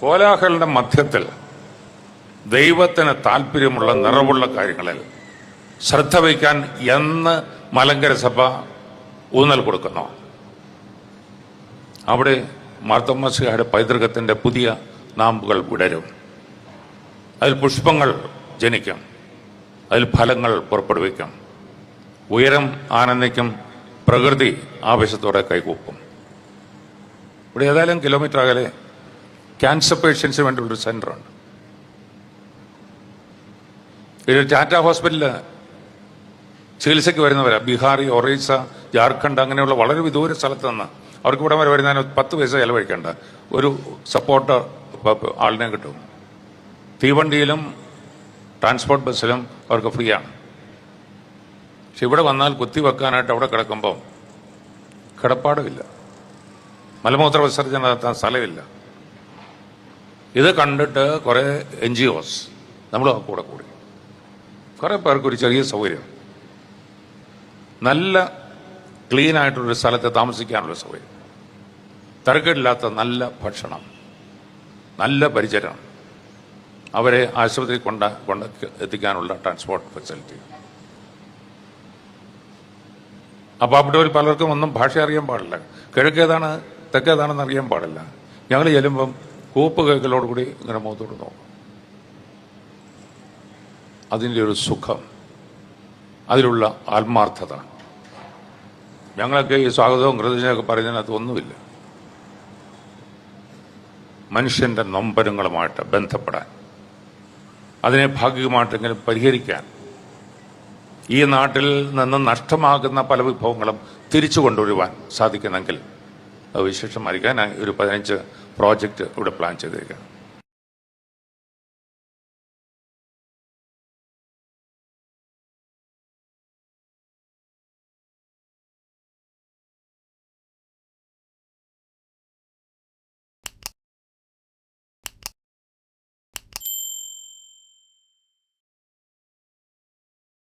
കോലാഹലിന്റെ മധ്യത്തിൽ ദൈവത്തിന് താല്പര്യമുള്ള നിറവുള്ള കാര്യങ്ങളിൽ ശ്രദ്ധ വയ്ക്കാൻ എന്ന് മലങ്കര സഭ ഊന്നൽ കൊടുക്കുന്നു. അവിടെ മാർത്തമ്മസിയുടെ പൈതൃകത്തിന്റെ പുതിയ നാമ്പുകൾ വിടരും. അതിൽ പുഷ്പങ്ങൾ ജനിക്കും. അതിൽ ഫലങ്ങൾ പുറപ്പെടുവിക്കും. ഉയരം ആനന്ദിക്കും. പ്രകൃതി ആവേശത്തോടെ കൈകൂപ്പും. ഇവിടെ ഏതായാലും കിലോമീറ്റർ അകലെ ക്യാൻസർ പേഷ്യൻസിന് വേണ്ടിയുള്ളൊരു സെന്ററുണ്ട് ഇത് ടാറ്റ ഹോസ്പിറ്റലിൽ ചികിത്സയ്ക്ക് വരുന്നവരാ. ബീഹാർ ഒറീസ ജാർഖണ്ഡ് അങ്ങനെയുള്ള വളരെ വിദൂര സ്ഥലത്ത് നിന്ന് അവർക്ക് ഇവിടെ വരെ വരുന്നതിന് പത്ത് പൈസ ചെലവഴിക്കേണ്ട ഒരു സപ്പോർട്ട് ആളിനെ കിട്ടും. തീവണ്ടിയിലും ട്രാൻസ്പോർട്ട് ബസ്സിലും അവർക്ക് ഫ്രീ ആണ് പക്ഷെ ഇവിടെ വന്നാൽ കുത്തിവെക്കാനായിട്ട് അവിടെ കിടക്കുമ്പം കിടപ്പാടുമില്ല. മലമൂത്ര വിസർജനം നടത്താൻ സ്ഥലമില്ല. ഇത് കണ്ടിട്ട് കുറേ എൻ ജി ഒസ് നമ്മൾ കൂടെ കൂടി. കുറേ പേർക്ക് ഒരു ചെറിയ സൗകര്യം. നല്ല ക്ലീൻ ആയിട്ടുള്ളൊരു സ്ഥലത്ത് താമസിക്കാനുള്ള സൗകര്യം. തിരക്കേടില്ലാത്ത നല്ല ഭക്ഷണം. നല്ല പരിചരണം. അവരെ ആശുപത്രി കൊണ്ട കൊണ്ട എത്തിക്കാനുള്ള ട്രാൻസ്പോർട്ട് ഫെസിലിറ്റി അപ്പൊ അവിടെ പലർക്കും ഒന്നും ഭാഷ അറിയാൻ പാടില്ല. കിഴക്കേതാണ് തെക്കേതാണെന്ന് അറിയാൻ പാടില്ല. ഞങ്ങൾ ചെല്ലുമ്പം കൂപ്പ് കേൾക്കലോടുകൂടി ഇങ്ങനെ മുഖത്തോട് നോക്കും. അതിന്റെ ഒരു സുഖം അതിലുള്ള ആത്മാർത്ഥത. ഞങ്ങളൊക്കെ ഈ സ്വാഗതവും കൃതജ്ഞയൊക്കെ പറയുന്നതിനകത്ത് ഒന്നുമില്ല. മനുഷ്യന്റെ നൊമ്പരങ്ങളുമായിട്ട് ബന്ധപ്പെടാൻ അതിനെ ഭാഗികമായിട്ടെങ്കിലും പരിഹരിക്കാൻ ഈ നാട്ടിൽ നിന്ന് നഷ്ടമാകുന്ന പല വിഭവങ്ങളും തിരിച്ചു കൊണ്ടുവരുവാൻ സാധിക്കുന്നെങ്കിൽ അത് വിശേഷമായിരിക്കാൻ ഒരു പതിനഞ്ച് പ്രോജക്റ്റ് ഇവിടെ പ്ലാൻ ചെയ്തേക്കാം